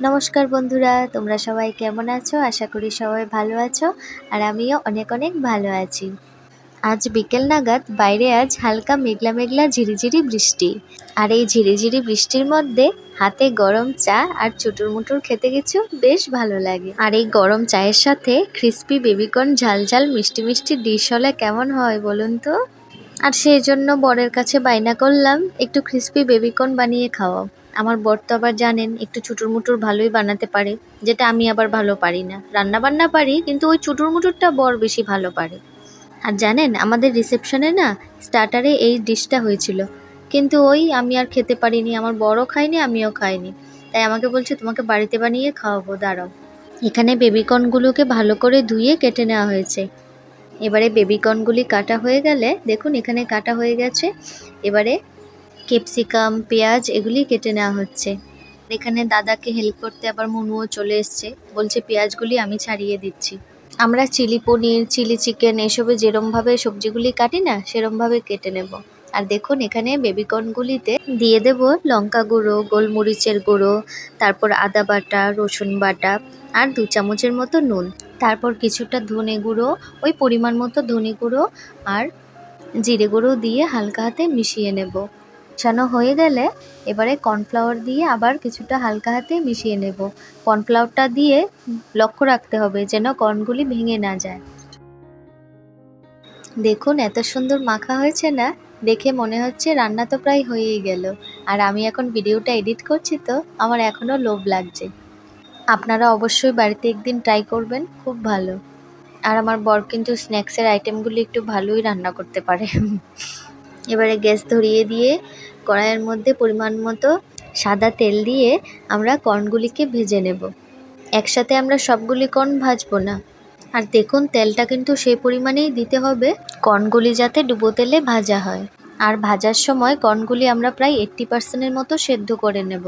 নমস্কার বন্ধুরা, তোমরা সবাই কেমন আছো? আশা করি সবাই ভালো আছো আর আমিও অনেক অনেক ভালো আছি। আজ বিকেল নাগাদ, বাইরে আজ হালকা মেঘলা মেঘলা ঝিরিঝিরি বৃষ্টি। আর এই ঝিরিঝিরি বৃষ্টির মধ্যে হাতে গরম চা আর চুটুর মুটুর খেতে কিছু বেশ ভালো লাগে। আর এই গরম চায়ের সাথে ক্রিস্পি বেবিকর্ন ঝাল ঝাল মিষ্টি মিষ্টি ডিশ হলে কেমন হয় বলুন তো? আর সেই জন্য বরের কাছে বায়না করলাম, একটু ক্রিস্পি বেবিকর্ন বানিয়ে খাওয়াও। আমার বর তো আবার জানেন, একটু চুটুর মুটুর ভালোই বানাতে পারে, যেটা আমি আবার ভালো পারি না। রান্না বান্না পারি, কিন্তু ওই চুটুর মুটুরটা বর বেশি ভালো পারে। আর জানেন, আমাদের রিসেপশনে না স্টার্টারে এই ডিশটা হয়েছিল। কিন্তু ওই আমি আর খেতে পারিনি, আমার বড়ও খাইনি আমিও খাইনি তাই আমাকে বলছে, তোমাকে বাড়িতে বানিয়ে খাওয়াবো, দাঁড়াও। এখানে বেবিকর্নগুলোকে ভালো করে ধুয়ে কেটে নেওয়া হয়েছে। এবারে বেবিকর্নগুলি কাটা হয়ে গেলে, দেখুন এখানে কাটা হয়ে গেছে। এবারে ক্যাপসিকাম, পেঁয়াজ এগুলি কেটে নেওয়া হচ্ছে। এখানে দাদাকে হেল্প করতে আবার মনুও চলে এসছে। বলছে, পেঁয়াজগুলি আমি ছাড়িয়ে দিচ্ছি। আমরা চিলি পনির, চিলি চিকেন এসবে যেরমভাবে সবজিগুলি কাটি না, সেরমভাবে কেটে নেব। আর দেখুন, এখানে বেবিকর্নগুলিতে দিয়ে দেব লঙ্কা গুঁড়ো, গোলমরিচের গুঁড়ো, তারপর আদা বাটা, রসুন বাটা, আর দু চামচের মতো নুন। তারপর কিছুটা ধনে গুঁড়ো, ওই পরিমাণ মতো ধনে গুঁড়ো আর জিরে গুঁড়ো দিয়ে হালকা হাতে মিশিয়ে নেব। মেশানো হয়ে গেলে এবারে কর্নফ্লাওয়ার দিয়ে আবার কিছুটা হালকা হাতে মিশিয়ে নেব। কর্নফ্লাওয়ারটা দিয়ে লক্ষ্য রাখতে হবে যেন কর্নগুলি ভেঙে না যায়। দেখুন, এত সুন্দর মাখা হয়েছে না? দেখে মনে হচ্ছে রান্না তো প্রায় হয়েই গেল। আর আমি এখন ভিডিওটা এডিট করছি তো আমার এখনও লোভ লাগছে। আপনারা অবশ্যই বাড়িতে একদিন ট্রাই করবেন, খুব ভালো। আর আমার বর কিন্তু স্ন্যাক্সের আইটেমগুলি একটু ভালোই রান্না করতে পারে। এবারে গ্যাস ধরিয়ে দিয়ে কড়াইয়ের মধ্যে পরিমাণ মতো সাদা তেল দিয়ে আমরা কর্নগুলিকে ভেজে নেব। একসাথে আমরা সবগুলি কর্ন ভাজবো না। আর দেখুন, তেলটা কিন্তু সেই পরিমাণেই দিতে হবে কর্নগুলি যাতে ডুবো তেলে ভাজা হয়। আর ভাজার সময় কর্নগুলি আমরা প্রায় এইট্টি পার্সেন্টের মতো সেদ্ধ করে নেব।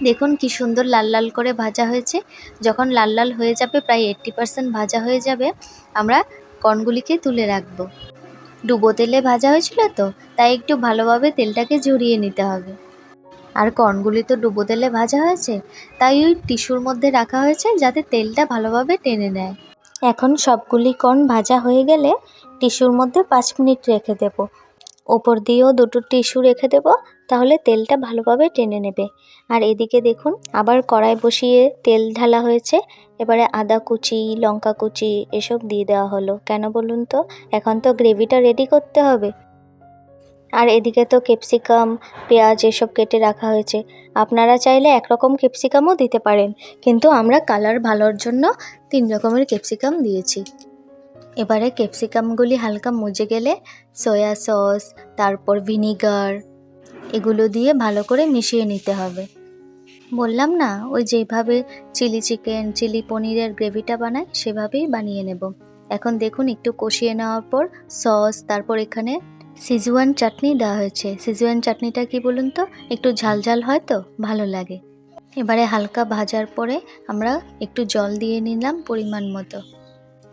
দেখুন কি সুন্দর লাল লাল করে ভাজা হয়েছে। যখন লাল লাল হয়ে যাবে, প্রায় এইট্টি পার্সেন্ট ভাজা হয়ে যাবে, আমরা কর্নগুলিকে তুলে রাখব। ডুবো তেলে ভাজা হয়েছিল তো, তাই একটু ভালোভাবে তেলটাকে ঝরিয়ে নিতে হবে। আর কর্নগুলি তো ডুবো তেলে ভাজা হয়েছে, তাই ওই টিস্যুর মধ্যে রাখা হয়েছে যাতে তেলটা ভালোভাবে টেনে নেয়। এখন সবগুলি কর্ন ভাজা হয়ে গেলে টিস্যুর মধ্যে পাঁচ মিনিট রেখে দেব। ওপর দিয়েও দুটো টিস্যু রেখে দেব তাহলে তেলটা ভালোভাবে টেনে নেবে। আর এদিকে দেখুন, আবার কড়াই বসিয়ে তেল ঢালা হয়েছে। এবারে আদা কুচি, লঙ্কা কুচি এসব দিয়ে দেওয়া হলো। কেন বলুন তো? এখন তো গ্রেভিটা রেডি করতে হবে। আর এদিকে তো ক্যাপসিকাম পেঁয়াজ এসব কেটে রাখা হয়েছে। আপনারা চাইলে একরকম ক্যাপসিকামও দিতে পারেন। কিন্তু আমরা কালার ভালোর জন্য তিন রকমের ক্যাপসিকাম দিয়েছি। এবারে ক্যাপসিকামগুলি হালকা মজে গেলে সয়া সস তারপর ভিনিগার এগুলো দিয়ে ভালো করে মিশিয়ে নিতে হবে। বললাম, না, ওই যেভাবে চিলি চিকেন, চিলি পনিরের গ্রেভিটা বানায় সেভাবেই বানিয়ে নেব। এখন দেখুন, একটু কষিয়ে নেওয়ার পর সস, তারপর এখানে সিজুয়ান চাটনি দেওয়া হয়েছে। সিজুয়ান চাটনিটা কি বলুন তো? একটু ঝাল ঝাল হয় তো, ভালো লাগে। এবারে হালকা ভাজার পরে আমরা একটু জল দিয়ে নিলাম পরিমাণ মতো।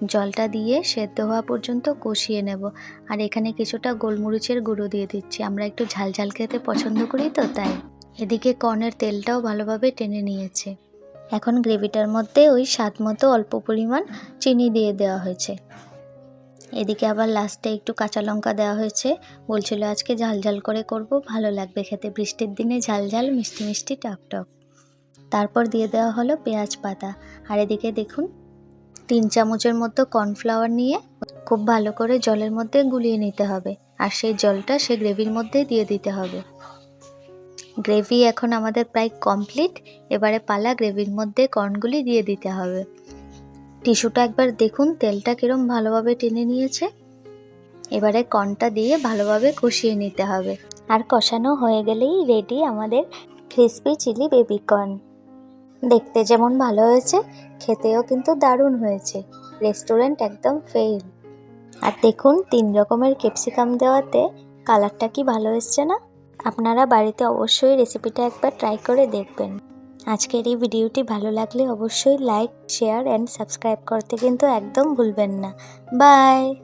জলটা দিয়ে সেদ্ধ হওয়া পর্যন্ত কষিয়ে নেব। আর এখানে কিছুটা গোলমরিচের গুঁড়ো দিয়ে দিচ্ছি। আমরা একটু ঝাল ঝাল খেতে পছন্দ করি তো, তাই। এদিকে কর্নের তেলটাও ভালোভাবে টেনে নিয়েছে। এখন গ্রেভিটার মধ্যে ওই স্বাদ মতো অল্প পরিমাণ চিনি দিয়ে দেওয়া হয়েছে। এদিকে আবার লাস্টে একটু কাঁচা লঙ্কা দেওয়া হয়েছে। বলছিল আজকে ঝাল ঝাল করে করব, ভালো লাগবে খেতে। বৃষ্টির দিনে ঝাল ঝাল, মিষ্টি মিষ্টি, টক টক। তারপর দিয়ে দেওয়া হলো পেঁয়াজ পাতা। আর এদিকে দেখুন তিন চামচের মতো কর্নফ্লাওয়ার নিয়ে খুব ভালো করে জলের মধ্যে গুলিয়ে নিতে হবে। আর সেই জলটা সেই গ্রেভির মধ্যে দিয়ে দিতে হবে। গ্রেভি এখন আমাদের প্রায় কমপ্লিট। এবারে পালা গ্রেভির মধ্যে কর্নগুলি দিয়ে দিতে হবে। টিস্যুটা একবার দেখুন, তেলটা কীরম ভালোভাবে টেনে নিয়েছে। এবারে কর্নটা দিয়ে ভালোভাবে কষিয়ে নিতে হবে। আর কষানো হয়ে গেলেই রেডি আমাদের ক্রিসপি চিলি বেবি কর্ন দেখতে যেমন ভালো হয়েছে, খেতেও কিন্তু দারুণ হয়েছে। রেস্টুরেন্ট একদম ফেল আর দেখুন, তিন রকমের ক্যাপসিকাম দেওয়াতে কালারটা কি ভালো এসছে না? আপনারা বাড়িতে অবশ্যই রেসিপিটা একবার ট্রাই করে দেখবেন। আজকের এই ভিডিওটি ভালো লাগলে অবশ্যই লাইক শেয়ার অ্যান্ড সাবস্ক্রাইব করতে কিন্তু একদম ভুলবেন না। বাই